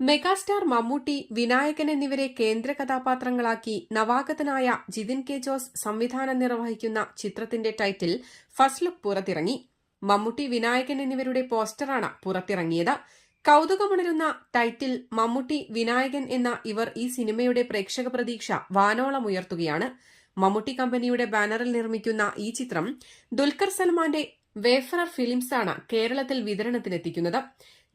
Megastar Mammootty Vinayakan എന്നിവരെ കേന്ദ്ര കഥാപാത്രങ്ങളാക്കി നവാഗതനായ ജിതിൻ കെ ജോസ് സംവിധാനം നിർവഹിക്കുന്ന ചിത്രത്തിന്റെ ടൈറ്റിൽ ഫസ്റ്റ് ലുക്ക് പുറത്തിറങ്ങി. മമ്മൂട്ടി വിനായകൻ എന്നിവരുടെ പോസ്റ്ററാണ് പുറത്തിറങ്ങിയത്. കൗതുകമുണരുന്ന ടൈറ്റിൽ മമ്മൂട്ടി വിനായകൻ എന്ന ഇവർ ഈ സിനിമയുടെ പ്രേക്ഷക പ്രതീക്ഷ വാനോളമുയർത്തുകയാണ് മമ്മൂട്ടി കമ്പനിയുടെ ബാനറിൽ നിർമ്മിക്കുന്ന ഈ ചിത്രം ദുൽഖർ സൽമാന്റെ വേഫറർ ഫിലിംസാണ് കേരളത്തിൽ വിതരണത്തിനെത്തിക്കുന്നത്.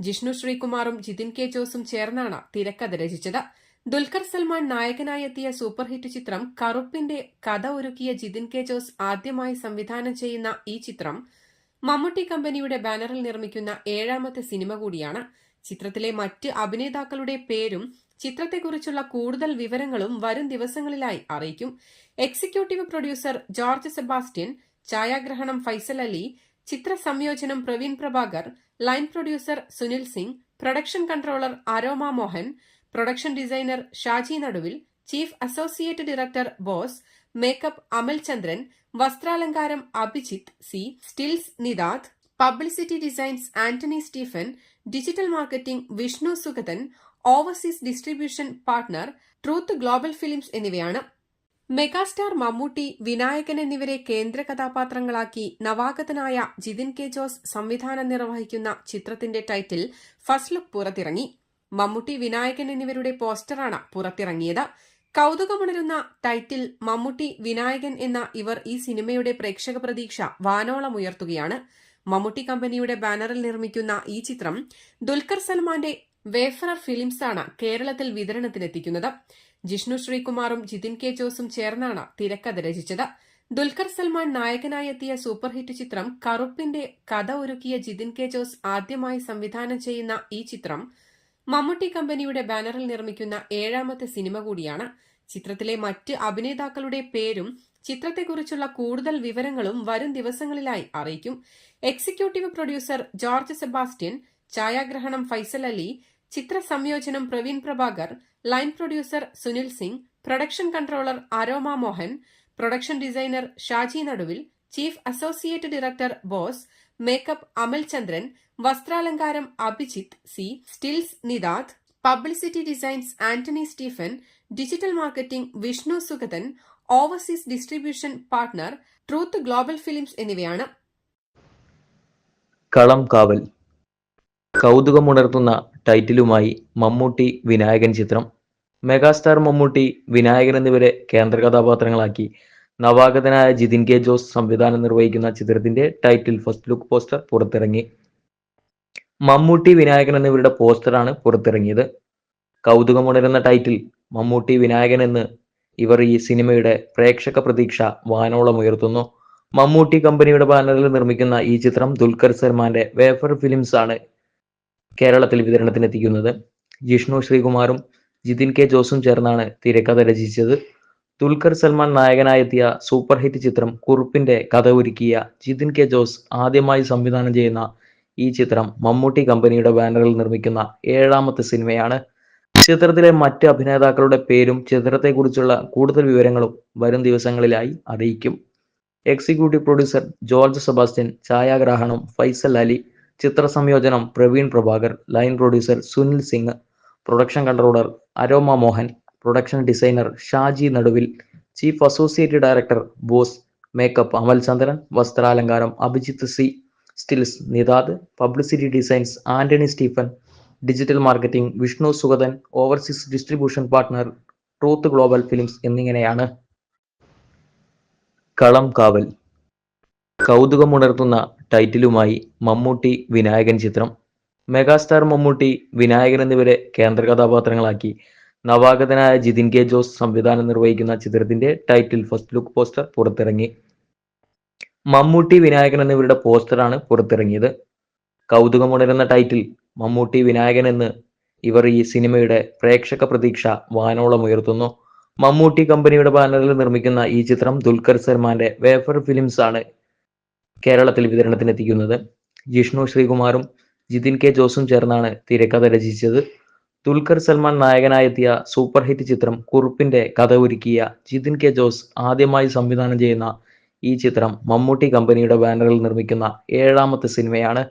ജിഷ്ണു ശ്രീകുമാറും ജിതിൻ കെ ജോസും ചേർന്നാണ് തിരക്കഥ രചിച്ചത്. ദുൽഖർ സൽമാൻ നായകനായി എത്തിയ സൂപ്പർ ഹിറ്റ് ചിത്രം കറുപ്പിന്റെ കഥ ഒരുക്കിയ ജിതിൻ കെ ജോസ് ആദ്യമായി സംവിധാനം ചെയ്യുന്ന ഈ ചിത്രം മമ്മൂട്ടി കമ്പനിയുടെ ബാനറിൽ നിർമ്മിക്കുന്ന ഏഴാമത്തെ സിനിമ കൂടിയാണ്. ചിത്രത്തിലെ മറ്റ് അഭിനേതാക്കളുടെ പേരും ചിത്രത്തെക്കുറിച്ചുള്ള കൂടുതൽ വിവരങ്ങളും വരും ദിവസങ്ങളിലായി അറിയിക്കും. എക്സിക്യൂട്ടീവ് പ്രൊഡ്യൂസർ ജോർജ് സെബാസ്റ്റ്യൻ ഛായാഗ്രഹണം ഫൈസൽ അലി ചിത്ര സംയോജനം Praveen Prabhakar line producer Sunil Singh production controller Aroma Mohan production designer Shaji Naduvil chief associate director Bose makeup Amal Chandran വസ്ത്രാലങ്കാരം Abhijith C stills Nidad publicity designs Antony Stephen digital marketing Vishnu Sugathan overseas distribution partner Truth Global Films എന്നിവയാണ് megastar Mammootty Vinayakan എന്നിവരെ കേന്ദ്ര കഥാപാത്രങ്ങളാക്കി നവാഗതനായ Jithin K Jose സംവിധാനം നിർവഹിക്കുന്ന ചിത്രത്തിന്റെ title first look പുറത്തിറങ്ങി. മമ്മൂട്ടി വിനായകൻ എന്നിവരുടെ പോസ്റ്ററാണ് പുറത്തിറങ്ങിയത്. കൗതുകമുണരുന്ന ടൈറ്റിൽ മമ്മൂട്ടി വിനായകൻ എന്ന ഇവർ ഈ സിനിമയുടെ പ്രേക്ഷക പ്രതീക്ഷ വാനോളം ഉയർത്തുകയാണ്. മമ്മൂട്ടി കമ്പനിയുടെ ബാനറിൽ നിർമ്മിക്കുന്ന ഈ ചിത്രം ദുൽഖർ സൽമാന്റെ വേഫറർ ഫിലിംസാണ് കേരളത്തിൽ വിതരണത്തിനെത്തിക്കുന്നത്. ജിഷ്ണു ശ്രീകുമാറും ജിതിൻ കെ ജോസും ചേർന്നാണ് തിരക്കഥ രചിച്ചത്. ദുൽഖർ സൽമാൻ നായകനായി എത്തിയ സൂപ്പർ ഹിറ്റ് ചിത്രം കറുപ്പിന്റെ കഥ ഒരുക്കിയ ജിതിൻ കെ ജോസ് ആദ്യമായി സംവിധാനം ചെയ്യുന്ന ഈ ചിത്രം മമ്മൂട്ടി കമ്പനിയുടെ ബാനറിൽ നിർമ്മിക്കുന്ന ഏഴാമത്തെ സിനിമ കൂടിയാണ്. ചിത്രത്തിലെ മറ്റ് അഭിനേതാക്കളുടെ പേരും ചിത്രത്തെക്കുറിച്ചുള്ള കൂടുതൽ വിവരങ്ങളും വരും ദിവസങ്ങളിലായി അറിയിക്കും. എക്സിക്യൂട്ടീവ് പ്രൊഡ്യൂസർ ജോർജ് സെബാസ്റ്റ്യൻ ഛായാഗ്രഹണം ഫൈസൽ അലി ചിത്ര സംയോജനം Praveen Prabhakar line producer Sunil Singh production controller Aroma Mohan production designer Shaji Naduvil chief associate director Bose makeup Amal Chandran വസ്ത്രാലങ്കാരം Abhijith C stills Nidad publicity designs Antony Stephen digital marketing Vishnu Sugathan overseas distribution partner Truth Global Films എന്നിവയാണ്. കളം കാവൽ. കൗതുകമുണർത്തുന്ന ടൈറ്റിലുമായി മമ്മൂട്ടി വിനായകൻ ചിത്രം. Megastar Mammootty Vinayakan എന്നിവരെ കേന്ദ്ര കഥാപാത്രങ്ങളാക്കി. നവാഗതനായ Jithin K Jose സംവിധാനം നിർവഹിക്കുന്ന ചിത്രത്തിന്റെ ടൈറ്റിൽ ഫസ്റ്റ് ലുക്ക് പോസ്റ്റർ പുറത്തിറങ്ങി. മമ്മൂട്ടി വിനായകൻ എന്നിവരുടെ പോസ്റ്ററാണ് പുറത്തിറങ്ങിയത്. കൗതുകമുണരുന്ന ടൈറ്റിൽ മമ്മൂട്ടി വിനായകൻ എന്ന് ഇവർ ഈ സിനിമയുടെ പ്രേക്ഷക പ്രതീക്ഷ വാനോളം ഉയർത്തുന്നു. മമ്മൂട്ടി കമ്പനിയുടെ ബാനറിൽ നിർമ്മിക്കുന്ന ഈ ചിത്രം ദുൽഖർ സൽമാന്റെ വേഫർ ഫിലിംസ് ആണ് കേരളത്തിൽ വിതരണത്തിനെത്തിക്കുന്നത് ജിഷ്ണു ശ്രീകുമാറും ജിതിൻ കെ ജോസും ചേർന്നാണ് തിരക്കഥ രചിച്ചത്. ദുൽഖർ സൽമാൻ നായകനായെത്തിയ സൂപ്പർ ഹിറ്റ് ചിത്രം കുറുപ്പിന്റെ കഥ ഒരുക്കിയ ജിതിൻ കെ ജോസ് ആദ്യമായി സംവിധാനം ചെയ്യുന്ന ഈ ചിത്രം മമ്മൂട്ടി കമ്പനിയുടെ ബാനറിൽ നിർമ്മിക്കുന്ന ഏഴാമത്തെ സിനിമയാണ്. ചിത്രത്തിലെ മറ്റ് അഭിനേതാക്കളുടെ പേരും ചിത്രത്തെക്കുറിച്ചുള്ള കൂടുതൽ വിവരങ്ങളും വരും ദിവസങ്ങളിലായി അറിയിക്കും. എക്സിക്യൂട്ടീവ് പ്രൊഡ്യൂസർ ജോർജ് സെബാസ്റ്റ്യൻ ഛായാഗ്രാഹണം ഫൈസൽ അലി ചിത്ര സംയോജനം Praveen Prabhakar line producer Sunil Singh production controller Aroma Mohan production designer Shaji Naduvil chief associate director Bose makeup Amal Chandran വസ്ത്രാലങ്കാരം Abhijith C stills Nithad publicity designs Antony Stephen digital marketing Vishnu Sugathan overseas distribution partner Truth Global Films എന്നിങ്ങനെയാണ്. കളം കാവൽ കൗതുകമുണർത്തുന്ന ടൈറ്റിലുമായി മമ്മൂട്ടി വിനായകൻ ചിത്രം. Megastar Mammootty Vinayakan എന്നിവരെ കേന്ദ്ര കഥാപാത്രങ്ങളാക്കി. നവാഗതനായ Jithin K Jose സംവിധാനം നിർവഹിക്കുന്ന ചിത്രത്തിന്റെ ടൈറ്റിൽ ഫസ്റ്റ് ലുക്ക് പോസ്റ്റർ പുറത്തിറങ്ങി. മമ്മൂട്ടി വിനായകൻ എന്നിവരുടെ പോസ്റ്ററാണ് പുറത്തിറങ്ങിയത്. കൗതുകമുണരുന്ന ടൈറ്റിൽ മമ്മൂട്ടി വിനായകൻ എന്ന് ഇവർ ഈ സിനിമയുടെ പ്രേക്ഷക പ്രതീക്ഷ വാനോളം ഉയർത്തുന്നു. മമ്മൂട്ടി കമ്പനിയുടെ ബാനറിൽ നിർമ്മിക്കുന്ന ഈ ചിത്രം ദുൽഖർ സൽമാന്റെ വേഫർ ഫിലിംസ് ആണ് കേരളത്തിൽ വിതരണത്തിനെത്തിക്കുന്നത്. ജിഷ്ണു ശ്രീകുമാറും ജിതിൻ കെ ജോസും ചേർന്നാണ് തിരക്കഥ രചിച്ചത്. ദുൽഖർ സൽമാൻ നായകനായെത്തിയ സൂപ്പർ ഹിറ്റ് ചിത്രം കുറുപ്പിന്റെ കഥ ഒരുക്കിയ ജിതിൻ കെ ജോസ് ആദ്യമായി സംവിധാനം ചെയ്യുന്ന ഈ ചിത്രം മമ്മൂട്ടി കമ്പനിയുടെ ബാനറിൽ നിർമ്മിക്കുന്ന ഏഴാമത്തെ സിനിമയാണ്.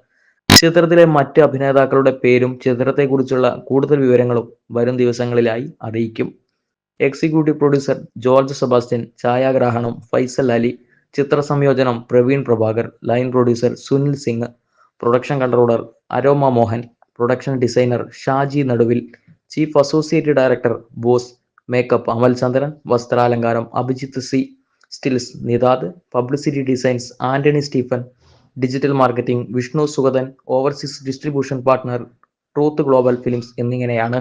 ചിത്രത്തിലെ മറ്റ് അഭിനേതാക്കളുടെ പേരും ചിത്രത്തെക്കുറിച്ചുള്ള കൂടുതൽ വിവരങ്ങളും വരും ദിവസങ്ങളിലായി അറിയിക്കും. എക്സിക്യൂട്ടീവ് പ്രൊഡ്യൂസർ ജോർജ് സെബാസ്റ്റ്യൻ ഛായാഗ്രാഹണം ഫൈസൽ അലി ചിത്ര സംയോജനം Praveen Prabhakar line producer Sunil Singh production controller Aroma Mohan production designer Shaji Naduvil chief associate director Bose makeup Amal Chandran വസ്ത്രാലങ്കാരം Abhijith C stills Nithad publicity designs Antony Stephen digital marketing Vishnu Sugathan overseas distribution partner Truth Global Films എന്നിങ്ങനെയാണ്.